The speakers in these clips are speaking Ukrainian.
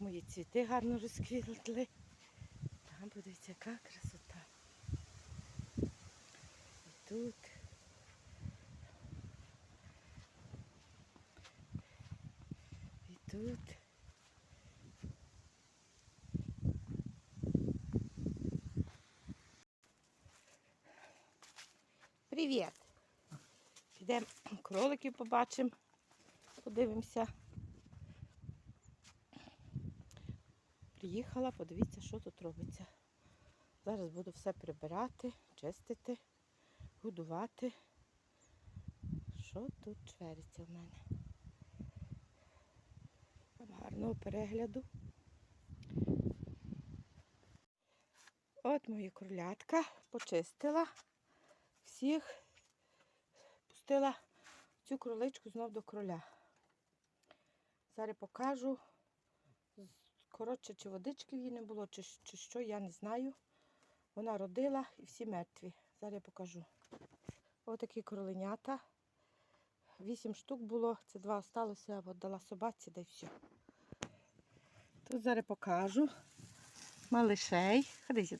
мої цвіти гарно розквітли. Там подивіться, яка красота. І тут. І тут. Привіт! Підемо кроликів побачимо, подивимося. Приїхала, подивіться, що тут робиться. Зараз буду все прибирати, чистити, годувати. Що тут чвериться в мене? Гарного перегляду. От мої кролятка почистила всіх, пустила цю кроличку знов до кроля. Зараз покажу. Коротше, чи водички в її не було, чи, чи що, я не знаю. Вона родила і всі мертві. Зараз я покажу. Ось такі кроленята. Вісім штук було, це два осталося, а дала собаці, да й все. Тут зараз покажу. Малишей. Ходи.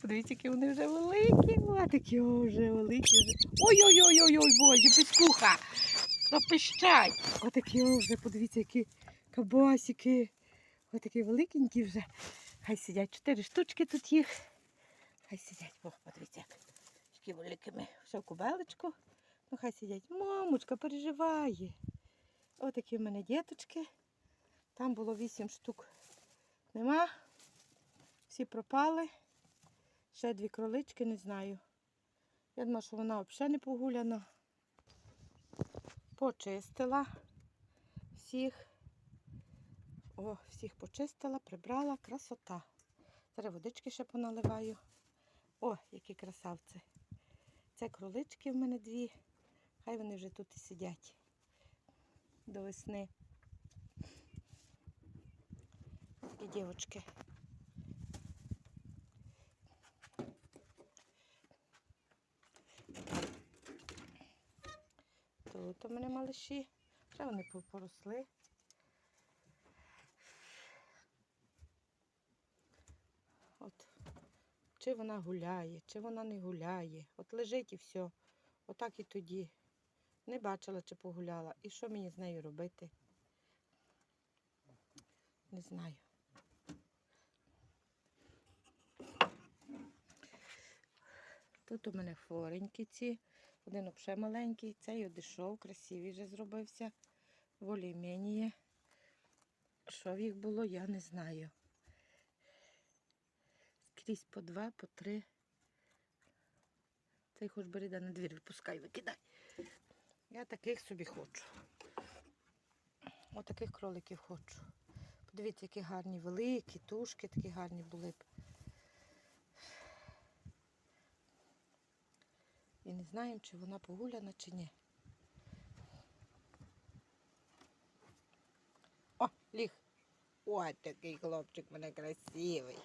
Подивіться, які вони вже великі. Ось такі вже великі. Ой-ой-ой-ой-ой, боже, пискуха. Запищай. Ось такі вже, подивіться, які кабасики. Ось такі великенькі вже. Хай сидять. Чотири штучки тут їх. Хай сидять. О, подивіться, як такі великими. Ще в кубелечку. Ну, хай сидять. Мамочка переживає. Ось такі в мене діточки. Там було вісім штук. Нема. Всі пропали. Ще дві кролички, не знаю. Я думаю, що вона взагалі не погуляна. Почистила всіх. О, всіх почистила, прибрала, красота. Зараз водички ще поналиваю. О, які красавці. Це кролички в мене дві. Хай вони вже тут і сидять до весни. Такі дівочки. Тут у мене малиші. Вже вони поросли. От. Чи вона гуляє, чи вона не гуляє. От лежить і все. Отак і тоді. Не бачила, чи погуляла. І що мені з нею робити? Не знаю. Тут у мене хворенькі ці. Один взагалі маленький, цей одійшов, красивий вже зробився. Волі Воліменіє. Що в їх було, я не знаю. Скрізь по два, по три. Цей хоч бери да на двір, випускай, викидай. Я таких собі хочу. Отаких кроликів хочу. Подивіться, які гарні великі, тушки такі гарні були б. І не знаємо, чи вона погуляна, чи ні. О, ліг. Ой, такий хлопчик мене красивий.